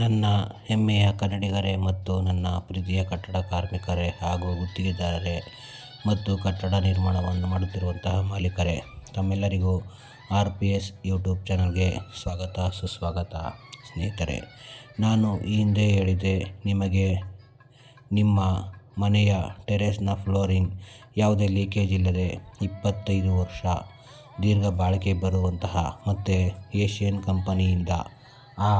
ನನ್ನ ಹೆಮ್ಮೆಯ ಕನ್ನಡಿಗರೇ ಮತ್ತು ನನ್ನ ಪ್ರೀತಿಯ ಕಟ್ಟಡ ಕಾರ್ಮಿಕರೇ ಹಾಗೂ ಗುತ್ತಿಗೆದಾರರೇ ಮತ್ತು ಕಟ್ಟಡ ನಿರ್ಮಾಣವನ್ನು ಮಾಡುತ್ತಿರುವಂತಹ ಮಾಲೀಕರೇ, ತಮ್ಮೆಲ್ಲರಿಗೂ ಆರ್ ಪಿ ಎಸ್ ಯೂಟ್ಯೂಬ್ ಚಾನಲ್ಗೆ ಸ್ವಾಗತ, ಸುಸ್ವಾಗತ. ಸ್ನೇಹಿತರೆ, ನಾನು ಈ ಹಿಂದೆ ಹೇಳಿದೆ, ನಿಮಗೆ ನಿಮ್ಮ ಮನೆಯ ಟೆರೇಸ್ನ ಫ್ಲೋರಿಂಗ್ ಯಾವುದೇ ಲೀಕೇಜ್ ಇಲ್ಲದೆ ಇಪ್ಪತ್ತೈದು ವರ್ಷ ದೀರ್ಘ ಬಾಳಿಕೆ ಬರುವಂತಹ ಮತ್ತು ಏಷ್ಯನ್ ಕಂಪನಿಯಿಂದ ಆ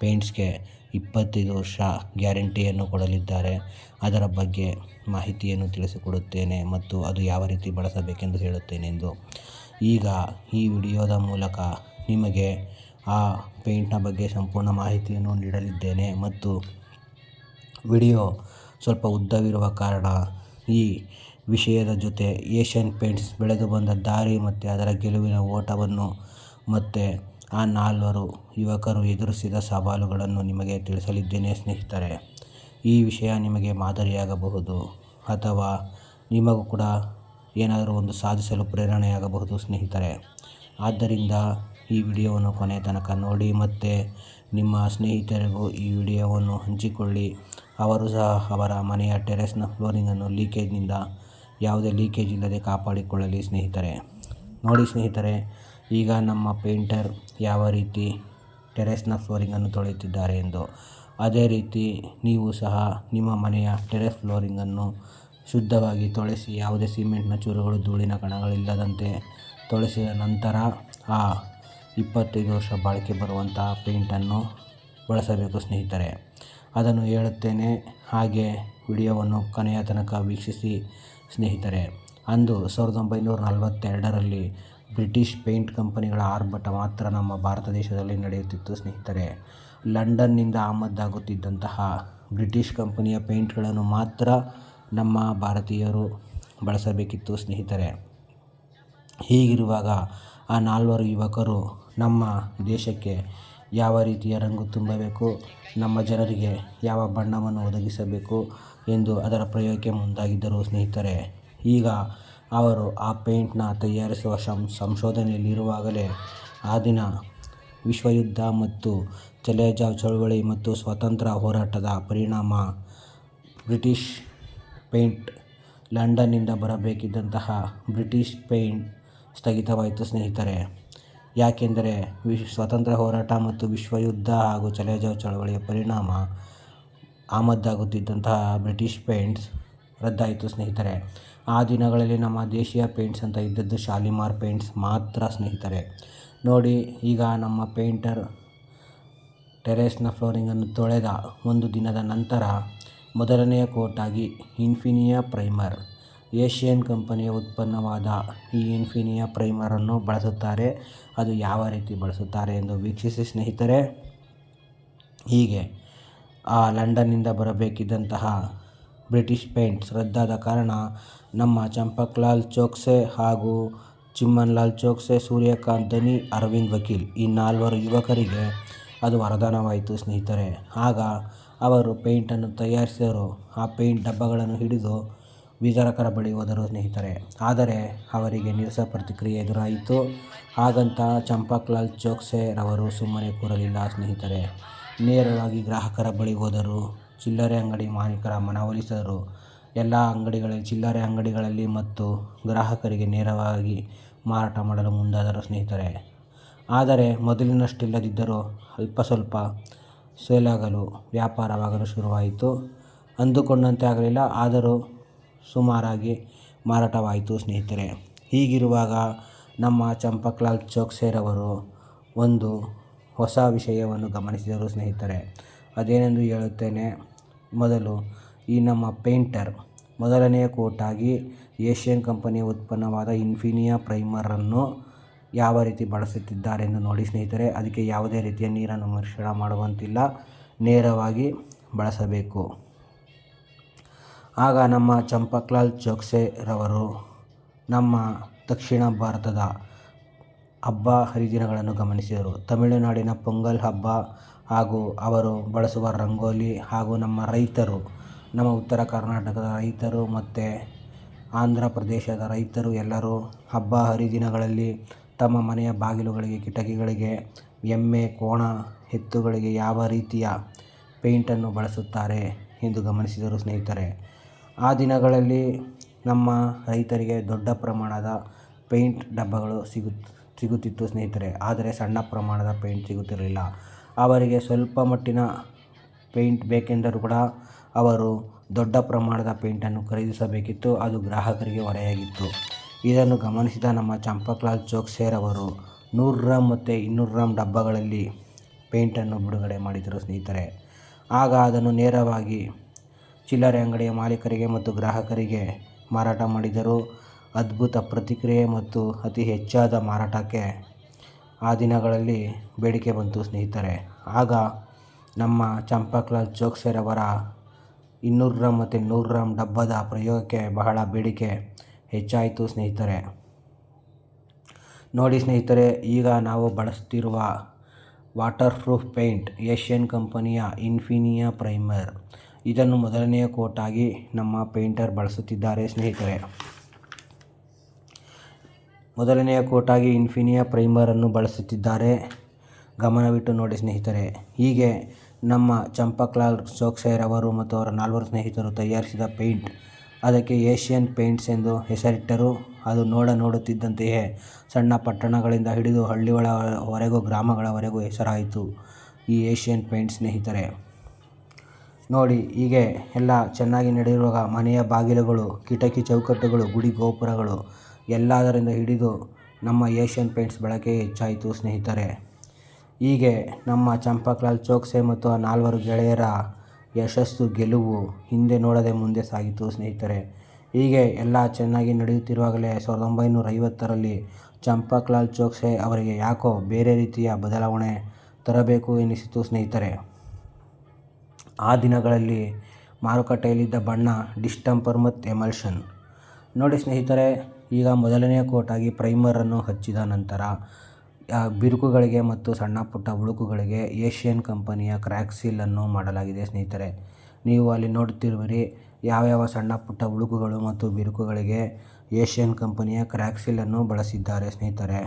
ಪೇಂಟ್ಸ್ಗೆ ಇಪ್ಪತ್ತೈದು ವರ್ಷ ಗ್ಯಾರಂಟಿಯನ್ನು ಕೊಡಲಿದ್ದಾರೆ. ಅದರ ಬಗ್ಗೆ ಮಾಹಿತಿಯನ್ನು ತಿಳಿಸಿಕೊಡುತ್ತೇನೆ ಮತ್ತು ಅದು ಯಾವ ರೀತಿ ಬಳಸಬೇಕೆಂದು ಹೇಳುತ್ತೇನೆಂದು ಈಗ ಈ ವಿಡಿಯೋದ ಮೂಲಕ ನಿಮಗೆ ಆ ಪೇಂಟ್ನ ಬಗ್ಗೆ ಸಂಪೂರ್ಣ ಮಾಹಿತಿಯನ್ನು ನೀಡಲಿದ್ದೇನೆ ಮತ್ತು ವಿಡಿಯೋ ಸ್ವಲ್ಪ ಉದ್ದವಿರುವ ಕಾರಣ ಈ ವಿಷಯದ ಜೊತೆ ಏಷ್ಯನ್ ಪೇಂಟ್ಸ್ ಬೆಳೆದು ಬಂದ ದಾರಿ ಮತ್ತು ಅದರ ಗೆಲುವಿನ ಓಟವನ್ನು ಮತ್ತು ಆ ನಾಲ್ವರು ಯುವಕರು ಎದುರಿಸಿದ ಸವಾಲುಗಳನ್ನು ನಿಮಗೆ ತಿಳಿಸಲಿದ್ದೇನೆ, ಸ್ನೇಹಿತರೆ. ಈ ವಿಷಯ ನಿಮಗೆ ಮಾದರಿಯಾಗಬಹುದು ಅಥವಾ ನಿಮಗೂ ಕೂಡ ಏನಾದರೂ ಒಂದು ಸಾಧಿಸಲು ಪ್ರೇರಣೆಯಾಗಬಹುದು, ಸ್ನೇಹಿತರೆ. ಆದ್ದರಿಂದ ಈ ವಿಡಿಯೋವನ್ನು ಕೊನೆ ತನಕ ನೋಡಿ ಮತ್ತು ನಿಮ್ಮ ಸ್ನೇಹಿತರಿಗೂ ಈ ವಿಡಿಯೋವನ್ನು ಹಂಚಿಕೊಳ್ಳಿ. ಅವರು ಸಹ ಅವರ ಮನೆಯ ಟೆರೆಸ್ನ ಫ್ಲೋರಿಂಗನ್ನು ಲೀಕೇಜ್ನಿಂದ, ಯಾವುದೇ ಲೀಕೇಜ್ ಇಲ್ಲದೆ ಕಾಪಾಡಿಕೊಳ್ಳಲಿ, ಸ್ನೇಹಿತರೆ. ನೋಡಿ ಸ್ನೇಹಿತರೆ ಈಗ ನಮ್ಮ ಪೇಂಟರ್ ಯಾವ ರೀತಿ ಟೆರೆಸ್ನ ಫ್ಲೋರಿಂಗನ್ನು ತೊಳೆಯುತ್ತಿದ್ದಾರೆ ಎಂದು. ಅದೇ ರೀತಿ ನೀವು ಸಹ ನಿಮ್ಮ ಮನೆಯ ಟೆರೆಸ್ ಫ್ಲೋರಿಂಗನ್ನು ಶುದ್ಧವಾಗಿ ತೊಳೆಸಿ, ಯಾವುದೇ ಸಿಮೆಂಟ್ನ ಚೂರುಗಳು, ಧೂಳಿನ ಕಣಗಳಿಲ್ಲದಂತೆ ತೊಳೆಸಿದ ನಂತರ ಆ ಇಪ್ಪತ್ತೈದು ವರ್ಷ ಬಾಳಿಕೆ ಬರುವಂತಹ ಪೇಂಟನ್ನು ಬಳಸಬೇಕು ಸ್ನೇಹಿತರೆ. ಅದನ್ನು ಹೇಳುತ್ತೇನೆ, ಹಾಗೆ ವಿಡಿಯೋವನ್ನು ಕೊನೆಯ ತನಕ ವೀಕ್ಷಿಸಿ ಸ್ನೇಹಿತರೆ. ಅಂದು ಸಾವಿರದ ಒಂಬೈನೂರ ನಲವತ್ತೆರಡರಲ್ಲಿ ಬ್ರಿಟಿಷ್ ಪೇಂಟ್ ಕಂಪನಿಗಳ ಆರ್ಭಟ ಮಾತ್ರ ನಮ್ಮ ಭಾರತ ದೇಶದಲ್ಲಿ ನಡೆಯುತ್ತಿತ್ತು, ಸ್ನೇಹಿತರೆ. ಲಂಡನ್ನಿಂದ ಆಮದಾಗುತ್ತಿದ್ದಂತಹ ಬ್ರಿಟಿಷ್ ಕಂಪನಿಯ ಪೇಂಟ್ಗಳನ್ನು ಮಾತ್ರ ನಮ್ಮ ಭಾರತೀಯರು ಬಳಸಬೇಕಿತ್ತು, ಸ್ನೇಹಿತರೆ. ಹೀಗಿರುವಾಗ ಆ ನಾಲ್ವರು ಯುವಕರು ನಮ್ಮ ದೇಶಕ್ಕೆ ಯಾವ ರೀತಿಯ ರಂಗು ತುಂಬಬೇಕು, ನಮ್ಮ ಜನರಿಗೆ ಯಾವ ಬಣ್ಣವನ್ನು ಒದಗಿಸಬೇಕು ಎಂದು ಅದರ ಪ್ರಯೋಗಕ್ಕೆ ಮುಂದಾಗಿದ್ದರು, ಸ್ನೇಹಿತರೆ. ಈಗ ಅವರು ಆ ಪೇಂಟ್ನ ತಯಾರಿಸುವ ಸಂ ಸಂಶೋಧನೆಯಲ್ಲಿರುವಾಗಲೇ ಆ ದಿನ ವಿಶ್ವಯುದ್ಧ ಮತ್ತು ಚಲೇಜಾವ್ ಚಳವಳಿ ಮತ್ತು ಸ್ವಾತಂತ್ರ್ಯ ಹೋರಾಟದ ಪರಿಣಾಮ ಬ್ರಿಟಿಷ್ ಪೇಂಟ್ ಲಂಡನ್ನಿಂದ ಬರಬೇಕಿದ್ದಂತಹ ಬ್ರಿಟಿಷ್ ಪೇಂಟ್ ಸ್ಥಗಿತವಾಯಿತು ಸ್ನೇಹಿತರೆ. ಯಾಕೆಂದರೆ ವಿಶ್, ಸ್ವಾತಂತ್ರ್ಯ ಹೋರಾಟ ಮತ್ತು ವಿಶ್ವಯುದ್ಧ ಹಾಗೂ ಚಲೇಜಾವ್ ಚಳವಳಿಯ ಪರಿಣಾಮ ಆಮದ್ದಾಗುತ್ತಿದ್ದಂತಹ ಬ್ರಿಟಿಷ್ ಪೇಂಟ್ಸ್ ರದ್ದಾಯಿತು ಸ್ನೇಹಿತರೆ. ಆ ದಿನಗಳಲ್ಲಿ ನಮ್ಮ ದೇಶೀಯ ಪೇಂಟ್ಸ್ ಅಂತ ಇದ್ದದ್ದು ಶಾಲಿಮಾರ್ ಪೇಂಟ್ಸ್ ಮಾತ್ರ ಸ್ನೇಹಿತರೆ. ನೋಡಿ, ಈಗ ನಮ್ಮ ಪೇಂಟರ್ ಟೆರೇಸ್ನ ಫ್ಲೋರಿಂಗನ್ನು ತೊಳೆದ ಒಂದು ದಿನದ ನಂತರ ಮೊದಲನೆಯ ಕೋಟಾಗಿ ಇನ್ಫಿನಿಯಾ ಪ್ರೈಮರ್, ಏಷ್ಯನ್ ಕಂಪನಿಯ ಉತ್ಪನ್ನವಾದ ಈ ಇನ್ಫಿನಿಯಾ ಪ್ರೈಮರನ್ನು ಬಳಸುತ್ತಾರೆ. ಅದು ಯಾವ ರೀತಿ ಬಳಸುತ್ತಾರೆ ಎಂದು ವೀಕ್ಷಿಸಿ ಸ್ನೇಹಿತರೆ. ಹೀಗೆ, ಆ ಲಂಡನ್ನಿಂದ ಬರಬೇಕಿದ್ದಂತಹ ಬ್ರಿಟಿಷ್ ಪೇಂಟ್ಸ್ ರದ್ದಾದ ಕಾರಣ ನಮ್ಮ ಚಂಪಕ್ಲಾಲ್ ಚೋಕ್ಸೆ ಹಾಗೂ ಚಿಮ್ಮನ್ಲಾಲ್ ಚೋಕ್ಸೆ, ಸೂರ್ಯಕಾಂತ್ ಅರವಿಂದ್ ವಕೀಲ್ ಈ ನಾಲ್ವರು ಯುವಕರಿಗೆ ಅದು ವರದಾನವಾಯಿತು ಸ್ನೇಹಿತರೆ. ಆಗ ಅವರು ಪೇಂಟನ್ನು ತಯಾರಿಸಿದರು. ಆ ಪೇಂಟ್ ಡಬ್ಬಗಳನ್ನು ಹಿಡಿದು ವಿತರಕರ ಬಳಿ ಹೋದರು ಸ್ನೇಹಿತರೆ. ಆದರೆ ಅವರಿಗೆ ನಿರಸ ಪ್ರತಿಕ್ರಿಯೆ ಎದುರಾಯಿತು. ಹಾಗಂತ ಚಂಪಕ್ಲಾಲ್ ಚೋಕ್ಸೆರವರು ಸುಮ್ಮನೆ ಕೂರಲಿಲ್ಲ ಸ್ನೇಹಿತರೆ. ನೇರವಾಗಿ ಗ್ರಾಹಕರ ಬಳಿ ಹೋದರು. ಚಿಲ್ಲರೆ ಅಂಗಡಿ ಮಾಲೀಕರ ಮನವೊಲಿಸಿದರು. ಎಲ್ಲ ಅಂಗಡಿಗಳಲ್ಲಿ, ಚಿಲ್ಲರೆ ಅಂಗಡಿಗಳಲ್ಲಿ ಮತ್ತು ಗ್ರಾಹಕರಿಗೆ ನೇರವಾಗಿ ಮಾರಾಟ ಮಾಡಲು ಮುಂದಾದರು ಸ್ನೇಹಿತರೆ. ಆದರೆ ಮೊದಲಿನಷ್ಟಿಲ್ಲದಿದ್ದರೂ ಅಲ್ಪ ಸ್ವಲ್ಪ ಸೇಲಾಗಲು ವ್ಯಾಪಾರವಾಗಲು ಶುರುವಾಯಿತು. ಅಂದುಕೊಂಡಂತೆ ಆಗಲಿಲ್ಲ, ಆದರೂ ಸುಮಾರಾಗಿ ಮಾರಾಟವಾಯಿತು ಸ್ನೇಹಿತರೆ. ಹೀಗಿರುವಾಗ ನಮ್ಮ ಚಂಪಕ್ಲಾಲ್ ಚೋಕ್ಸೆರವರು ಒಂದು ಹೊಸ ವಿಷಯವನ್ನು ಗಮನಿಸಿದರು ಸ್ನೇಹಿತರೆ. ಅದೇನೆಂದು ಹೇಳುತ್ತೇನೆ. ಮೊದಲು ಈ ನಮ್ಮ ಪೇಂಟರ್ ಮೊದಲನೆಯ ಕೋಟಾಗಿ ಏಷ್ಯನ್ ಕಂಪನಿಯ ಉತ್ಪನ್ನವಾದ ಇನ್ಫಿನಿಯಾ ಪ್ರೈಮರನ್ನು ಯಾವ ರೀತಿ ಬಳಸುತ್ತಿದ್ದಾರೆಂದು ನೋಡಿ ಸ್ನೇಹಿತರೆ, ಅದಕ್ಕೆ ಯಾವುದೇ ರೀತಿಯ ನೀರನ್ನು ಮಿಶ್ರಣ ಮಾಡುವಂತಿಲ್ಲ. ನೇರವಾಗಿ ಬಳಸಬೇಕು. ಆಗ ನಮ್ಮ ಚಂಪಕ್ಲಾಲ್ ಚೋಕ್ಸೆರವರು ನಮ್ಮ ದಕ್ಷಿಣ ಭಾರತದ ಹಬ್ಬ ಹರಿದಿನಗಳನ್ನು ಗಮನಿಸಿದರು. ತಮಿಳುನಾಡಿನ ಪೊಂಗಲ್ ಹಬ್ಬ ಹಾಗೂ ಅವರು ಬಳಸುವ ರಂಗೋಲಿ ಹಾಗೂ ನಮ್ಮ ರೈತರು, ನಮ್ಮ ಉತ್ತರ ಕರ್ನಾಟಕದ ರೈತರು ಮತ್ತು ಆಂಧ್ರ ಪ್ರದೇಶದ ರೈತರು ಎಲ್ಲರೂ ಹಬ್ಬ ಹರಿದಿನಗಳಲ್ಲಿ ತಮ್ಮ ಮನೆಯ ಬಾಗಿಲುಗಳಿಗೆ, ಕಿಟಕಿಗಳಿಗೆ, ಎಮ್ಮೆ, ಕೋಣ ಎತ್ತುಗಳಿಗೆ ಯಾವ ರೀತಿಯ ಪೇಂಟನ್ನು ಬಳಸುತ್ತಾರೆ ಎಂದು ಗಮನಿಸಿದರು ಸ್ನೇಹಿತರೆ. ಆ ದಿನಗಳಲ್ಲಿ ನಮ್ಮ ರೈತರಿಗೆ ದೊಡ್ಡ ಪ್ರಮಾಣದ ಪೇಂಟ್ ಡಬ್ಬಗಳು ಸಿಗು, ಸಿಗುತ್ತಿತ್ತು ಸ್ನೇಹಿತರೆ. ಆದರೆ ಸಣ್ಣ ಪ್ರಮಾಣದ ಪೇಂಟ್ ಸಿಗುತ್ತಿರಲಿಲ್ಲ. ಅವರಿಗೆ ಸ್ವಲ್ಪ ಮಟ್ಟಿನ ಪೇಂಟ್ ಬೇಕೆಂದರೂ ಕೂಡ ಅವರು ದೊಡ್ಡ ಪ್ರಮಾಣದ ಪೇಂಟನ್ನು ಖರೀದಿಸಬೇಕಿತ್ತು. ಅದು ಗ್ರಾಹಕರಿಗೆ ಹೊರೆಯಾಗಿತ್ತು. ಇದನ್ನು ಗಮನಿಸಿದ ನಮ್ಮ ಚಂಪಕ್ಲಾಲ್ ಚೋಕ್ಸೇರ್ ಅವರು, ನೂರು ಗ್ರಾಮ್ ಮತ್ತು ಇನ್ನೂರು ಗ್ರಾಮ್ ಡಬ್ಬಗಳಲ್ಲಿ ಪೇಂಟನ್ನು ಬಿಡುಗಡೆ ಮಾಡಿದರು ಸ್ನೇಹಿತರೆ. ಆಗ ಅದನ್ನು ನೇರವಾಗಿ ಚಿಲ್ಲರೆ ಅಂಗಡಿಯ ಮಾಲೀಕರಿಗೆ ಮತ್ತು ಗ್ರಾಹಕರಿಗೆ ಮಾರಾಟ ಮಾಡಿದರು. ಅದ್ಭುತ ಪ್ರತಿಕ್ರಿಯೆ ಮತ್ತು ಅತಿ ಹೆಚ್ಚಾದ ಮಾರಾಟಕ್ಕೆ ಆ ದಿನಗಳಲ್ಲಿ ಬೇಡಿಕೆ ಬಂತು ಸ್ನೇಹಿತರೆ. ಆಗ ನಮ್ಮ ಚಂಪಕ್ಲಾಲ್ ಚೋಕ್ಸೇರ್ ಅವರ ಇನ್ನೂರು ಗ್ರಾಮ್ ಮತ್ತು ನೂರು ಗ್ರಾಮ್ ಡಬ್ಬದ ಪ್ರಯೋಗಕ್ಕೆ ಬಹಳ ಬೇಡಿಕೆ ಹೆಚ್ಚಾಯಿತು ಸ್ನೇಹಿತರೆ. ನೋಡಿ ಸ್ನೇಹಿತರೆ, ಈಗ ನಾವು ಬಳಸ್ತಿರುವ ವಾಟರ್ ಪ್ರೂಫ್ ಪೇಂಟ್ ಏಷ್ಯನ್ ಕಂಪನಿಯ ಇನ್ಫಿನಿಯಾ ಪ್ರೈಮರ್. ಇದನ್ನು ಮೊದಲನೆಯ ಕೋಟಾಗಿ ನಮ್ಮ ಪೇಂಟರ್ ಬಳಸುತ್ತಿದ್ದಾರೆ ಸ್ನೇಹಿತರೆ. ಮೊದಲನೆಯ ಕೋಟಾಗಿ ಇನ್ಫಿನಿಯಾ ಪ್ರೈಮರನ್ನು ಬಳಸುತ್ತಿದ್ದಾರೆ. ಗಮನವಿಟ್ಟು ನೋಡಿ ಸ್ನೇಹಿತರೆ, ಹೀಗೆ ನಮ್ಮ ಚಂಪಕ್ಲಾಲ್ ಚೋಕ್ಸೈರ್ ಅವರು ಮತ್ತು ಅವರ ನಾಲ್ವರು ಸ್ನೇಹಿತರು ತಯಾರಿಸಿದ ಪೇಂಟ್, ಅದಕ್ಕೆ ಏಷ್ಯನ್ ಪೇಂಟ್ಸ್ ಎಂದು ಹೆಸರಿಟ್ಟರು. ಅದು ನೋಡ ನೋಡುತ್ತಿದ್ದಂತೆಯೇ ಸಣ್ಣ ಪಟ್ಟಣಗಳಿಂದ ಹಿಡಿದು ಹಳ್ಳಿಗಳವರೆಗೂ ಗ್ರಾಮಗಳವರೆಗೂ ಹೆಸರಾಯಿತು ಈ ಏಷ್ಯನ್ ಪೇಂಟ್ ಸ್ನೇಹಿತರೆ. ನೋಡಿ, ಹೀಗೆ ಎಲ್ಲ ಚೆನ್ನಾಗಿ ನಡೆಯುವಾಗ ಮನೆಯ ಬಾಗಿಲುಗಳು, ಕಿಟಕಿ ಚೌಕಟ್ಟುಗಳು, ಗುಡಿ ಗೋಪುರಗಳು ಎಲ್ಲದರಿಂದ ಹಿಡಿದು ನಮ್ಮ ಏಷ್ಯನ್ ಪೇಂಟ್ಸ್ ಬಳಕೆ ಹೆಚ್ಚಾಯಿತು ಸ್ನೇಹಿತರೆ. ಹೀಗೆ ನಮ್ಮ ಚಂಪಕ್ಲಾಲ್ ಚೋಕ್ಸೆ ಮತ್ತು ಆ ನಾಲ್ವರು ಗೆಳೆಯರ ಯಶಸ್ಸು, ಗೆಲುವು ಹಿಂದೆ ನೋಡದೆ ಮುಂದೆ ಸಾಗಿತು ಸ್ನೇಹಿತರೆ. ಹೀಗೆ ಎಲ್ಲ ಚೆನ್ನಾಗಿ ನಡೆಯುತ್ತಿರುವಾಗಲೇ ಸಾವಿರದ ಒಂಬೈನೂರ ಐವತ್ತರಲ್ಲಿ ಚಂಪಕ್ಲಾಲ್ ಚೋಕ್ಸೆ ಅವರಿಗೆ ಯಾಕೋ ಬೇರೆ ರೀತಿಯ ಬದಲಾವಣೆ ತರಬೇಕು ಎನಿಸಿತು ಸ್ನೇಹಿತರೆ. ಆ ದಿನಗಳಲ್ಲಿ ಮಾರುಕಟ್ಟೆಯಲ್ಲಿದ್ದ ಬಣ್ಣ ಡಿಸ್ಟಂಪರ್ ಮತ್ತು ಎಮಲ್ಷನ್. ನೋಡಿ ಸ್ನೇಹಿತರೆ ಈಗ ಮೊದಲನೆಯ ಕೋಟಾಗಿ ಪ್ರೈಮರನ್ನು ಹಚ್ಚಿದ ನಂತರ ಬಿರುಕುಗಳಿಗೆ ಮತ್ತು ಸಣ್ಣ ಪುಟ್ಟ ಉಳುಕುಗಳಿಗೆ ಏಷ್ಯನ್ ಕಂಪನಿಯ ಕ್ರ್ಯಾಕ್ ಸೀಲನ್ನು ಮಾಡಲಾಗಿದೆ. ಸ್ನೇಹಿತರೆ, ನೀವು ಅಲ್ಲಿ ನೋಡುತ್ತಿರುವಿರಿ, ಯಾವ್ಯಾವ ಸಣ್ಣ ಪುಟ್ಟ ಉಳುಕುಗಳು ಮತ್ತು ಬಿರುಕುಗಳಿಗೆ ಏಷ್ಯನ್ ಕಂಪನಿಯ ಕ್ರ್ಯಾಕ್ ಸೀಲನ್ನು ಬಳಸಿದ್ದಾರೆ. ಸ್ನೇಹಿತರೆ,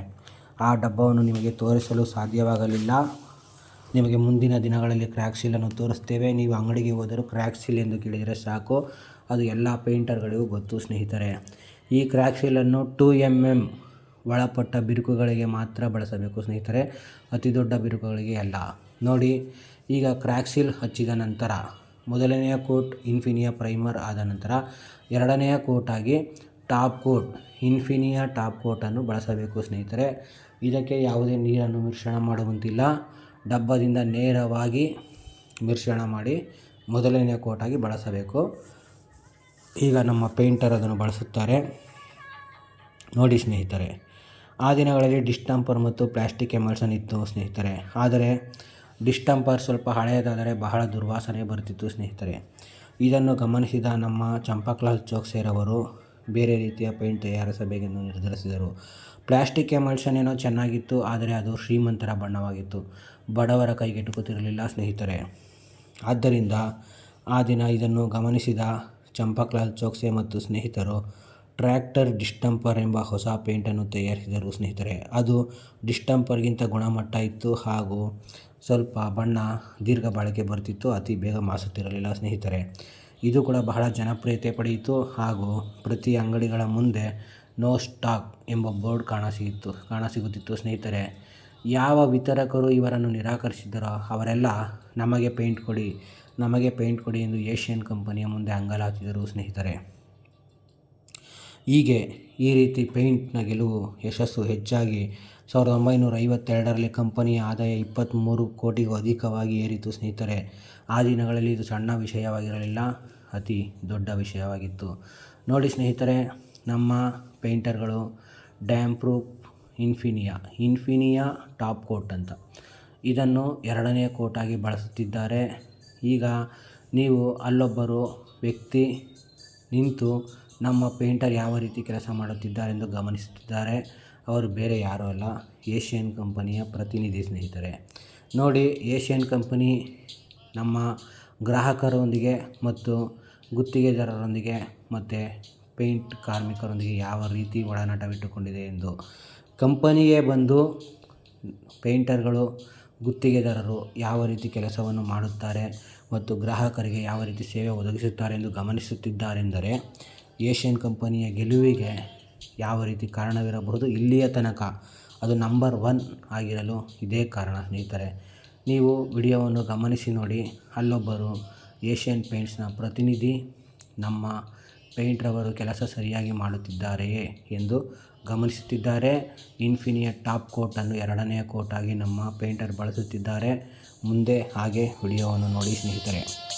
ಆ ಡಬ್ಬವನ್ನು ನಿಮಗೆ ತೋರಿಸಲು ಸಾಧ್ಯವಾಗಲಿಲ್ಲ. ನಿಮಗೆ ಮುಂದಿನ ದಿನಗಳಲ್ಲಿ ಕ್ರ್ಯಾಕ್ ಸೀಲನ್ನು ತೋರಿಸ್ತೇವೆ. ನೀವು ಅಂಗಡಿಗೆ ಹೋದರೂ ಕ್ರ್ಯಾಕ್ ಸೀಲ್ ಎಂದು ಕೇಳಿದರೆ ಸಾಕು. ಅದು ಎಲ್ಲ ಪೇಂಟರ್ಗಳಿಗೂ ಗೊತ್ತು. ಸ್ನೇಹಿತರೆ ಈ ಕ್ರ್ಯಾಕ್ ಸೀಲನ್ನು ಟು ಎಂ ಎಂ ಒಳಪಟ್ಟ ಬಿರುಕುಗಳಿಗೆ ಮಾತ್ರ ಬಳಸಬೇಕು ಸ್ನೇಹಿತರೆ. ಅತಿ ದೊಡ್ಡ ಬಿರುಕುಗಳಿಗೆ ಅಲ್ಲ. ನೋಡಿ, ಈಗ ಕ್ರ್ಯಾಕ್ ಸೀಲ್ ಹಚ್ಚಿದ ನಂತರ ಮೊದಲನೆಯ ಕೋಟ್ ಇನ್ಫಿನಿಯಾ ಪ್ರೈಮರ್ ಆದ ನಂತರ ಎರಡನೆಯ ಕೋಟಾಗಿ ಟಾಪ್ ಕೋಟ್ ಇನ್ಫಿನಿಯಾ ಟಾಪ್ ಕೋಟನ್ನು ಬಳಸಬೇಕು ಸ್ನೇಹಿತರೆ. ಇದಕ್ಕೆ ಯಾವುದೇ ನೀರನ್ನು ಮಿಶ್ರಣ ಮಾಡುವಂತಿಲ್ಲ. ಡಬ್ಬದಿಂದ ನೇರವಾಗಿ ಮಿಶ್ರಣ ಮಾಡಿ ಮೊದಲನೆಯ ಕೋಟಾಗಿ ಬಳಸಬೇಕು. ಈಗ ನಮ್ಮ ಪೇಂಟರ್ ಅದನ್ನು ಬಳಸುತ್ತಾರೆ. ನೋಡಿ ಸ್ನೇಹಿತರೆ, ಆ ದಿನಗಳಲ್ಲಿ ಡಿಸ್ಟಂಪರ್ ಮತ್ತು ಪ್ಲಾಸ್ಟಿಕ್ ಎಮಲ್ಷನ್ ಇತ್ತು ಸ್ನೇಹಿತರೆ. ಆದರೆ ಡಿಸ್ಟಂಪರ್ ಸ್ವಲ್ಪ ಹಳೆಯದಾದರೆ ಬಹಳ ದುರ್ವಾಸನೆ ಬರುತ್ತಿತ್ತು ಸ್ನೇಹಿತರೆ. ಇದನ್ನು ಗಮನಿಸಿದ ನಮ್ಮ ಚಂಪಕ್ಲಾಲ್ ಚೋಕ್ಸೇರವರು ಬೇರೆ ರೀತಿಯ ಪೇಂಟ್ ತಯಾರಿಸಬೇಕೆಂದು ನಿರ್ಧರಿಸಿದರು. ಪ್ಲಾಸ್ಟಿಕ್ ಎಮಲ್ಷನ್ ಏನೋ ಚೆನ್ನಾಗಿತ್ತು, ಆದರೆ ಅದು ಶ್ರೀಮಂತರ ಬಣ್ಣವಾಗಿತ್ತು. ಬಡವರ ಕೈಗೆಟುಕುತ್ತಿರಲಿಲ್ಲ ಸ್ನೇಹಿತರೆ. ಆದ್ದರಿಂದ ಆ ದಿನ ಇದನ್ನು ಗಮನಿಸಿದ ಚಂಪಕ್ಲಾಲ್ ಚೋಕ್ಸೆ ಮತ್ತು ಸ್ನೇಹಿತರು ಟ್ರ್ಯಾಕ್ಟರ್ ಡಿಸ್ಟಂಪರ್ ಎಂಬ ಹೊಸ ಪೇಂಟನ್ನು ತಯಾರಿಸಿದರು ಸ್ನೇಹಿತರೆ. ಅದು ಡಿಸ್ಟಂಪರ್ಗಿಂತ ಗುಣಮಟ್ಟ ಇತ್ತು ಹಾಗೂ ಸ್ವಲ್ಪ ಬಣ್ಣ, ದೀರ್ಘ ಬಾಳಿಕೆ ಬರ್ತಿತ್ತು, ಅತಿ ಬೇಗ ಮಾಸುತ್ತಿರಲಿಲ್ಲ ಸ್ನೇಹಿತರೆ. ಇದು ಕೂಡ ಬಹಳ ಜನಪ್ರಿಯತೆ ಪಡೆಯಿತು ಹಾಗೂ ಪ್ರತಿ ಅಂಗಡಿಗಳ ಮುಂದೆ ನೋ ಸ್ಟಾಕ್ ಎಂಬ ಬೋರ್ಡ್ ಕಾಣಸಿಗಿತ್ತು, ಕಾಣಸಿಗುತ್ತಿತ್ತು ಸ್ನೇಹಿತರೆ. ಯಾವ ವಿತರಕರು ಇವರನ್ನು ನಿರಾಕರಿಸಿದ್ದರೋ ಅವರೆಲ್ಲ ನಮಗೆ ಪೇಂಟ್ ಕೊಡಿ ನಮಗೆ ಪೇಂಟ್ ಕೊಡಿ ಎಂದು ಏಷ್ಯನ್ ಕಂಪನಿಯ ಮುಂದೆ ಅಂಗಲಾಚಿದರು ಸ್ನೇಹಿತರೆ. ಹೀಗೆ ಈ ರೀತಿ ಪೇಂಟ್ನ ಗೆಲುವು ಯಶಸ್ಸು ಹೆಚ್ಚಾಗಿ ಸಾವಿರದ ಒಂಬೈನೂರ ಐವತ್ತೆರಡರಲ್ಲಿ ಕಂಪನಿಯ ಆದಾಯ ಇಪ್ಪತ್ತ್ಮೂರು ಕೋಟಿಗೂ ಅಧಿಕವಾಗಿ ಏರಿತು ಸ್ನೇಹಿತರೆ. ಆ ದಿನಗಳಲ್ಲಿ ಇದು ಸಣ್ಣ ವಿಷಯವಾಗಿರಲಿಲ್ಲ, ಅತಿ ದೊಡ್ಡ ವಿಷಯವಾಗಿತ್ತು. ನೋಡಿ ಸ್ನೇಹಿತರೆ, ನಮ್ಮ ಪೇಂಟರ್ಗಳು damp proof Infinia Infinia top coat ಅಂತ. ಇದನ್ನು ಎರಡನೇ ಕೋಟಾಗಿ ಬಳಸುತ್ತಿದ್ದಾರೆ. ಈಗ ನೀವು ಅಲ್ಲೊಬ್ಬರು ವ್ಯಕ್ತಿ ನಿಂತು ನಮ್ಮ ಪೇಂಟರ್ ಯಾವ ರೀತಿ ಕೆಲಸ ಮಾಡುತ್ತಿದ್ದಾರೆಂದು ಗಮನಿಸುತ್ತಿದ್ದಾರೆ, ಅವರು ಬೇರೆ ಯಾರೂ ಅಲ್ಲ, ಏಷ್ಯನ್ ಕಂಪನಿಯ ಪ್ರತಿನಿಧಿ ಸ್ನೇಹಿತರೆ. ನೋಡಿ, ಏಷ್ಯನ್ ಕಂಪನಿ ನಮ್ಮ ಗ್ರಾಹಕರೊಂದಿಗೆ ಮತ್ತು ಗುತ್ತಿಗೆದಾರರೊಂದಿಗೆ ಮತ್ತು ಪೇಂಟ್ ಕಾರ್ಮಿಕರೊಂದಿಗೆ ಯಾವ ರೀತಿ ಒಡನಾಟವಿಟ್ಟುಕೊಂಡಿದೆ ಎಂದು. ಕಂಪನಿಯೇ ಬಂದು ಪೇಂಟರ್ಗಳು ಗುತ್ತಿಗೆದಾರರು ಯಾವ ರೀತಿ ಕೆಲಸವನ್ನು ಮಾಡುತ್ತಾರೆ ಮತ್ತು ಗ್ರಾಹಕರಿಗೆ ಯಾವ ರೀತಿ ಸೇವೆ ಒದಗಿಸುತ್ತಾರೆ ಎಂದು ಗಮನಿಸುತ್ತಿದ್ದಾರೆಂದರೆ ಏಷ್ಯನ್ ಕಂಪನಿಯ ಗೆಲುವಿಗೆ ಯಾವ ರೀತಿ ಕಾರಣವಿರಬಹುದು ಇಲ್ಲಿಯ ತನಕ ಅದು ನಂಬರ್ ಒನ್ ಆಗಿರಲು ಇದೇ ಕಾರಣ ಸ್ನೇಹಿತರೆ. ನೀವು ವಿಡಿಯೋವನ್ನು ಗಮನಿಸಿ ನೋಡಿ, ಅಲ್ಲೊಬ್ಬರು ಏಷ್ಯನ್ ಪೇಂಟ್ಸ್ನ ಪ್ರತಿನಿಧಿ ನಮ್ಮ ಪೇಂಟ್ರವರು ಕೆಲಸ ಸರಿಯಾಗಿ ಮಾಡುತ್ತಿದ್ದಾರೆಯೇ ಎಂದು ಗಮನಿಸುತ್ತಿದ್ದಾರೆ. ಇನ್ಫಿನಿಯ ಟಾಪ್ ಕೋಟನ್ನು ಎರಡನೆಯ ಕೋಟಾಗಿ ನಮ್ಮ ಪೇಂಟರ್ ಬಳಸುತ್ತಿದ್ದಾರೆ. ಮುಂದೆ ಹಾಗೆ ವಿಡಿಯೋವನ್ನು ನೋಡಿ ಸ್ನೇಹಿತರೆ.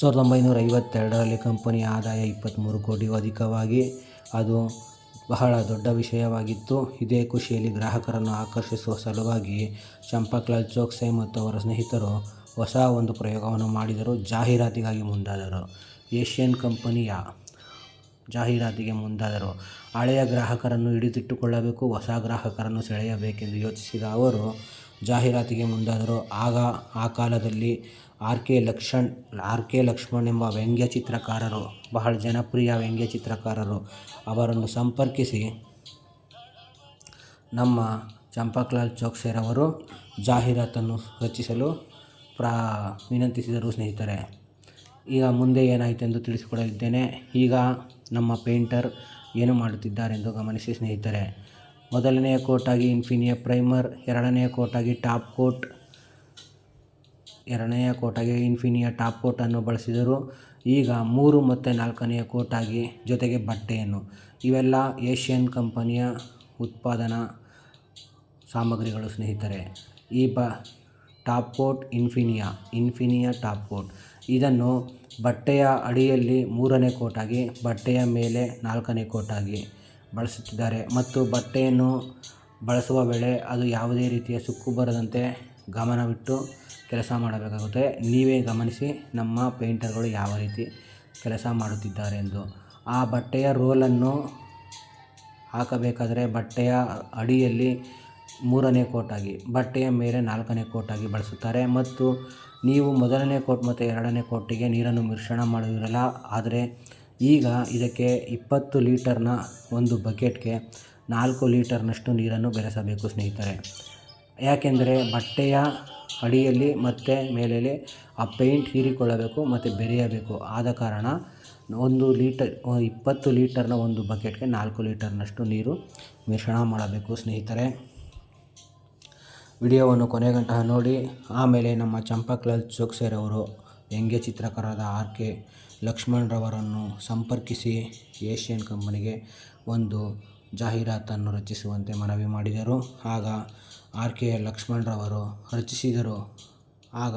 ಸಾವಿರದ ಒಂಬೈನೂರ ಐವತ್ತೆರಡರಲ್ಲಿ ಕಂಪನಿಯ ಆದಾಯ ಇಪ್ಪತ್ತ್ಮೂರು ಕೋಟಿಗೂ ಅಧಿಕವಾಗಿ. ಅದು ಬಹಳ ದೊಡ್ಡ ವಿಷಯವಾಗಿತ್ತು. ಇದೇ ಖುಷಿಯಲ್ಲಿ ಗ್ರಾಹಕರನ್ನು ಆಕರ್ಷಿಸುವ ಸಲುವಾಗಿ ಚಂಪಕ್ಲಾಲ್ ಚೋಕ್ಸೆ ಮತ್ತು ಅವರ ಸ್ನೇಹಿತರು ಹೊಸ ಒಂದು ಪ್ರಯೋಗವನ್ನು ಮಾಡಿದರು. ಜಾಹೀರಾತಿಗಾಗಿ ಮುಂದಾದರು. ಏಷ್ಯನ್ ಕಂಪನಿಯ ಜಾಹೀರಾತಿಗೆ ಮುಂದಾದರು. ಹಳೆಯ ಗ್ರಾಹಕರನ್ನು ಹಿಡಿದಿಟ್ಟುಕೊಳ್ಳಬೇಕು, ಹೊಸ ಗ್ರಾಹಕರನ್ನು ಸೆಳೆಯಬೇಕೆಂದು ಯೋಚಿಸಿದ ಅವರು, ಜಾಹೀರಾತಿಗೆ ಮುಂದಾದರು. ಆಗ, ಆ ಕಾಲದಲ್ಲಿ R K Laxman, R K Laxman ಎಂಬ ವ್ಯಂಗ್ಯ ಚಿತ್ರಕಾರರು, ಬಹಳ ಜನಪ್ರಿಯ ವ್ಯಂಗ್ಯ ಚಿತ್ರಕಾರರು, ಅವರನ್ನು ಸಂಪರ್ಕಿಸಿ ನಮ್ಮ ಚಂಪಕ್ಲಾಲ್ ಚೌಕ್ಸೇರವರು ಜಾಹೀರಾತನ್ನು ರಚಿಸಲು ಪ್ರಾ, ವಿನಂತಿಸಿದರು ಸ್ನೇಹಿತರೆ. ಈಗ ಮುಂದೆ ಏನಾಯಿತೆಂದು ತಿಳಿಸಿಕೊಡಲಿದ್ದೇನೆ. ಈಗ ನಮ್ಮ ಪೇಂಟರ್ ಏನು ಮಾಡುತ್ತಿದ್ದಾರೆಂದು ಗಮನಿಸಿ ಸ್ನೇಹಿತರೆ. ಮೊದಲನೆಯ ಕೋಟಾಗಿ ಇನ್ಫಿನಿಯ ಪ್ರೈಮರ್ ಎರಡನೆಯ ಕೋಟಾಗಿ ಟಾಪ್ ಕೋಟ್ ಎರಡನೆಯ ಕೋಟಾಗಿ ಇನ್ಫಿನಿಯ ಟಾಪ್ ಕೋಟನ್ನು ಬಳಸಿದರು. ಈಗ ಮೂರು ಮತ್ತು ನಾಲ್ಕನೆಯ ಕೋಟಾಗಿ ಜೊತೆಗೆ ಬಟ್ಟೆಯನ್ನು. ಇವೆಲ್ಲ ಏಷ್ಯನ್ ಕಂಪನಿಯ ಉತ್ಪಾದನಾ ಸಾಮಗ್ರಿಗಳು ಸ್ನೇಹಿತರೆ. ಈ ಬ top coat Infinia Infinia top coat ಇದನ್ನು ಬಟ್ಟೆಯ ಅಡಿಯಲ್ಲಿ ಮೂರನೇ ಕೋಟಾಗಿ, ಬಟ್ಟೆಯ ಮೇಲೆ ನಾಲ್ಕನೇ ಕೋಟಾಗಿ ಬಳಸುತ್ತಿದ್ದಾರೆ. ಮತ್ತು ಬಟ್ಟೆಯನ್ನು ಬಳಸುವ ವೇಳೆ ಅದು ಯಾವುದೇ ರೀತಿಯ ಸುಕ್ಕು ಬರದಂತೆ ಗಮನವಿಟ್ಟು ಕೆಲಸ ಮಾಡಬೇಕಾಗುತ್ತದೆ ನೀವೇ ಗಮನಿಸಿ ನಮ್ಮ ಪೇಂಟರ್ಗಳು ಯಾವ ರೀತಿ ಕೆಲಸ ಮಾಡುತ್ತಿದ್ದಾರೆ ಎಂದು. ಆ ಬಟ್ಟೆಯ ರೋಲನ್ನು ಹಾಕಬೇಕಾದರೆ ಬಟ್ಟೆಯ ಅಡಿಯಲ್ಲಿ ಮೂರನೇ ಕೋಟಾಗಿ ಬಟ್ಟೆಯ ಮೇಲೆ ನಾಲ್ಕನೇ ಕೋಟಾಗಿ ಬಳಸುತ್ತಾರೆ. ಮತ್ತು ನೀವು ಮೊದಲನೇ ಕೋಟ್ ಮತ್ತು ಎರಡನೇ ಕೋಟಿಗೆ ನೀರನ್ನು ಮಿಶ್ರಣ ಮಾಡುವಿರಲ್ಲ ಆದರೆ ಈಗ ಇದಕ್ಕೆ ಇಪ್ಪತ್ತು ಲೀಟರ್ನ ಒಂದು ಬಕೆಟ್ಗೆ ನಾಲ್ಕು ಲೀಟರ್ನಷ್ಟು ನೀರನ್ನು ಬೆರೆಸಬೇಕು ಸ್ನೇಹಿತರೆ. ಯಾಕೆಂದರೆ ಬಟ್ಟೆಯ ಅಡಿಯಲ್ಲಿ ಮತ್ತು ಮೇಲೆಯಲ್ಲಿ ಆ ಪೇಂಟ್ ಹೀರಿಕೊಳ್ಳಬೇಕು ಮತ್ತು ಬೆರೆಯಬೇಕು. ಆದ ಕಾರಣ ಒಂದು ಲೀಟರ್, ಇಪ್ಪತ್ತು ಲೀಟರ್ನ ಒಂದು ಬಕೆಟ್ಗೆ ನಾಲ್ಕು ಲೀಟರ್ನಷ್ಟು ನೀರು ಮಿಶ್ರಣ ಮಾಡಬೇಕು ಸ್ನೇಹಿತರೆ. ವಿಡಿಯೋವನ್ನು ಕೊನೆಗಂಟ ನೋಡಿ. ಆಮೇಲೆ ನಮ್ಮ ಚಂಪಕ್ಲಾಲ್ ಚೋಕ್ಸೆರವರು ವ್ಯಂಗ್ಯ ಚಿತ್ರಕಾರರಾದ ಆರ್ ಕೆ ಲಕ್ಷ್ಮಣ್ರವರನ್ನು ಸಂಪರ್ಕಿಸಿ ಏಷ್ಯನ್ ಕಂಪನಿಗೆ ಒಂದು ಜಾಹೀರಾತನ್ನು ರಚಿಸುವಂತೆ ಮನವಿ ಮಾಡಿದರು. ಆಗ ಆರ್ ಕೆ ಲಕ್ಷ್ಮಣ್ರವರು ರಚಿಸಿದರು. ಆಗ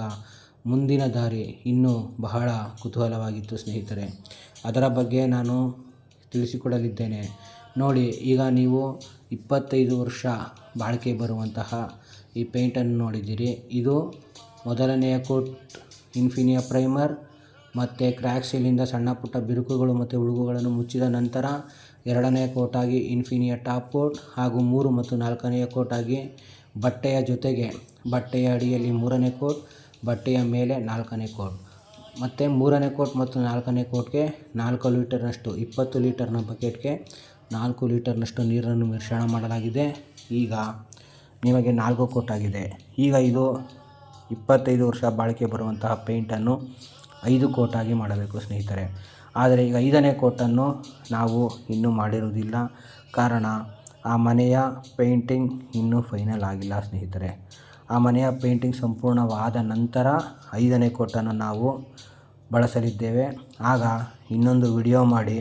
ಮುಂದಿನ ದಾರಿ ಇನ್ನೂ ಬಹಳ ಕುತೂಹಲವಾಗಿತ್ತು ಸ್ನೇಹಿತರೆ. ಅದರ ಬಗ್ಗೆ ನಾನು ತಿಳಿಸಿಕೊಡಲಿದ್ದೇನೆ. ನೋಡಿ, ಈಗ ನೀವು ಇಪ್ಪತ್ತೈದು ವರ್ಷ ಬಾಳಿಕೆ ಬರುವಂತಹ ಈ ಪೇಂಟನ್ನು ನೋಡಿದ್ದೀರಿ. ಇದು ಮೊದಲನೆಯ ಕೋಟ್, ಇನ್ಫಿನಿಯ ಪ್ರೈಮರ್ ಮತ್ತು ಕ್ರ್ಯಾಕ್ ಸೀಲಿಂದ ಸಣ್ಣ ಪುಟ್ಟ ಬಿರುಕುಗಳು ಮತ್ತು ಉಳುಗುಗಳನ್ನು ಮುಚ್ಚಿದ ನಂತರ ಎರಡನೆಯ ಕೋಟಾಗಿ ಇನ್ಫಿನಿಯ ಟಾಪ್ ಕೋಟ್ ಹಾಗೂ ಮೂರು ಮತ್ತು ನಾಲ್ಕನೆಯ ಕೋಟಾಗಿ ಬಟ್ಟೆಯ ಜೊತೆಗೆ ಬಟ್ಟೆಯ ಅಡಿಯಲ್ಲಿ ಮೂರನೇ ಕೋಟ್, ಬಟ್ಟೆಯ ಮೇಲೆ ನಾಲ್ಕನೇ ಕೋಟ್. ಮತ್ತು ಮೂರನೇ ಕೋಟ್ ಮತ್ತು ನಾಲ್ಕನೇ ಕೋಟ್ಗೆ ನಾಲ್ಕು ಲೀಟರ್ನಷ್ಟು, ಇಪ್ಪತ್ತು ಲೀಟರ್ನ ಬಕೆಟ್ಗೆ ನಾಲ್ಕು ಲೀಟರ್ನಷ್ಟು ನೀರನ್ನು ಮಿಶ್ರಣ ಮಾಡಲಾಗಿದೆ. ಈಗ ನಿಮಗೆ ನಾಲ್ಕು ಕೋಟ್ ಆಗಿದೆ. ಈಗ ಇದು ಇಪ್ಪತ್ತೈದು ವರ್ಷ ಬಾಳಿಕೆ ಬರುವಂತಹ ಪೇಂಟನ್ನು ಐದು ಕೋಟಾಗಿ ಮಾಡಬೇಕು ಸ್ನೇಹಿತರೆ. ಆದರೆ ಈಗ ಐದನೇ ಕೋಟನ್ನು ನಾವು ಇನ್ನೂ ಮಾಡಿರುವುದಿಲ್ಲ. ಕಾರಣ ಆ ಮನೆಯ ಪೇಂಟಿಂಗ್ ಇನ್ನೂ ಫೈನಲ್ ಆಗಿಲ್ಲ ಸ್ನೇಹಿತರೆ. ಆ ಮನೆಯ ಪೇಂಟಿಂಗ್ ಸಂಪೂರ್ಣವಾದ ನಂತರ ಐದನೇ ಕೋಟನ್ನು ನಾವು ಬಳಸಲಿದ್ದೇವೆ. ಆಗ ಇನ್ನೊಂದು ವಿಡಿಯೋ ಮಾಡಿ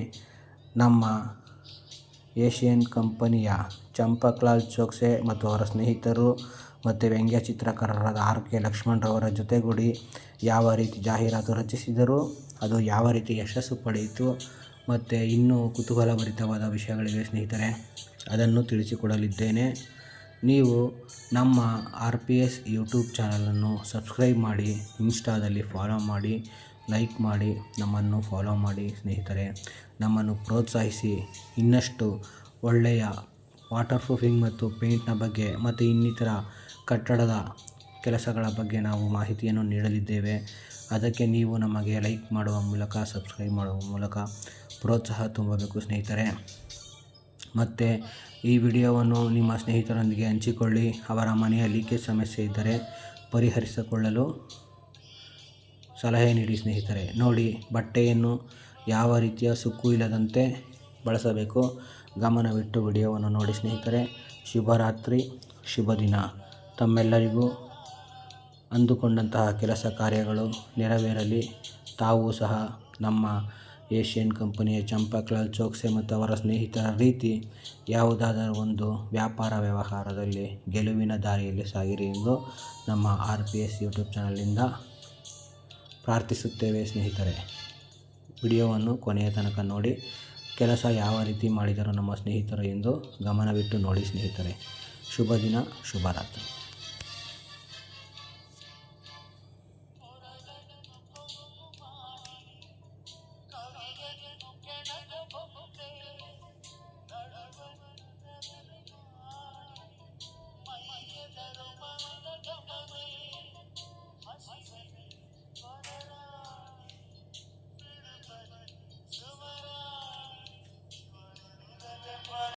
ನಮ್ಮ ಏಷ್ಯನ್ ಕಂಪನಿಯ ಚಂಪಕ್ಲಾಲ್ ಚೋಕ್ಸೆ ಮತ್ತು ಅವರ ಸ್ನೇಹಿತರು ಮತ್ತು ವ್ಯಂಗ್ಯ ಚಿತ್ರಕಾರರಾದ ಆರ್ ಕೆ ಲಕ್ಷ್ಮಣರವರ ಜೊತೆಗೂಡಿ ಯಾವ ರೀತಿ ಜಾಹೀರಾತು ರಚಿಸಿದರು, ಅದು ಯಾವ ರೀತಿ ಯಶಸ್ಸು ಪಡೆಯಿತು ಮತ್ತು ಇನ್ನೂ ಕುತೂಹಲಭರಿತವಾದ ವಿಷಯಗಳಿವೆ ಸ್ನೇಹಿತರೆ, ಅದನ್ನು ತಿಳಿಸಿಕೊಡಲಿದ್ದೇನೆ. ನೀವು ನಮ್ಮ ಆರ್ ಪಿ ಎಸ್ ಯೂಟ್ಯೂಬ್ ಚಾನಲನ್ನು ಸಬ್ಸ್ಕ್ರೈಬ್ ಮಾಡಿ, ಇನ್ಸ್ಟಾದಲ್ಲಿ ಫಾಲೋ ಮಾಡಿ ಲೈಕ್ ಮಾಡಿ, ನಮ್ಮನ್ನು ಫಾಲೋ ಮಾಡಿ ಸ್ನೇಹಿತರೆ. ನಮ್ಮನ್ನು ಪ್ರೋತ್ಸಾಹಿಸಿ. ಇನ್ನಷ್ಟು ಒಳ್ಳೆಯ ವಾಟರ್ ಪ್ರೂಫಿಂಗ್ ಮತ್ತು ಪೇಂಟ್ನ ಬಗ್ಗೆ ಮತ್ತು ಇನ್ನಿತರ ಕಟ್ಟಡದ ಕೆಲಸಗಳ ಬಗ್ಗೆ ನಾವು ಮಾಹಿತಿಯನ್ನು ನೀಡಲಿದ್ದೇವೆ. ಅದಕ್ಕೆ ನೀವು ನಮಗೆ ಲೈಕ್ ಮಾಡುವ ಮೂಲಕ ಸಬ್ಸ್ಕ್ರೈಬ್ ಮಾಡುವ ಮೂಲಕ ಪ್ರೋತ್ಸಾಹ ತುಂಬಬೇಕು ಸ್ನೇಹಿತರೆ. ಮತ್ತು ಈ ವಿಡಿಯೋವನ್ನು ನಿಮ್ಮ ಸ್ನೇಹಿತರೊಂದಿಗೆ ಹಂಚಿಕೊಳ್ಳಿ. ಅವರ ಮನೆಯ ಲೀಕೇಜ್ ಸಮಸ್ಯೆ ಇದ್ದರೆ ಪರಿಹರಿಸಿಕೊಳ್ಳಲು ಸಲಹೆ ನೀಡಿ ಸ್ನೇಹಿತರೆ, ನೋಡಿ ಬಟ್ಟೆಯನ್ನು ಯಾವ ರೀತಿಯ ಸುಕ್ಕು ಇಲ್ಲದಂತೆ ಬಳಸಬೇಕು. ಗಮನವಿಟ್ಟು ವಿಡಿಯೋವನ್ನು ನೋಡಿ ಸ್ನೇಹಿತರೆ. ಶುಭರಾತ್ರಿ, ಶುಭ ದಿನ. ತಮ್ಮೆಲ್ಲರಿಗೂ ಅಂದುಕೊಂಡಂತಹ ಕೆಲಸ ಕಾರ್ಯಗಳು ನೆರವೇರಲಿ. ತಾವು ಸಹ ನಮ್ಮ ಏಷ್ಯನ್ ಕಂಪನಿಯ ಚಂಪಕ್ಲಾಲ್ ಚೋಕ್ಸೆ ಮತ್ತು ಅವರ ಸ್ನೇಹಿತರ ರೀತಿ ಯಾವುದಾದರೂ ಒಂದು ವ್ಯಾಪಾರ ವ್ಯವಹಾರದಲ್ಲಿ ಗೆಲುವಿನ ದಾರಿಯಲ್ಲಿ ಸಾಗಿರಿ ಎಂದು ನಮ್ಮ ಆರ್ ಪಿ ಎಸ್ ಯೂಟ್ಯೂಬ್ ಚಾನಲಿಂದ ಪ್ರಾರ್ಥಿಸುತ್ತೇವೆ ಸ್ನೇಹಿತರೆ. ವಿಡಿಯೋವನ್ನು ಕೊನೆಯ ತನಕ ನೋಡಿ. ಕೆಲಸ ಯಾವ ರೀತಿ ಮಾಡಿದರು ನಮ್ಮ ಸ್ನೇಹಿತರು ಎಂದು ಗಮನವಿಟ್ಟು ನೋಡಿ ಸ್ನೇಹಿತರೆ. ಶುಭ ದಿನ ಶುಭರಾತ್ರಿ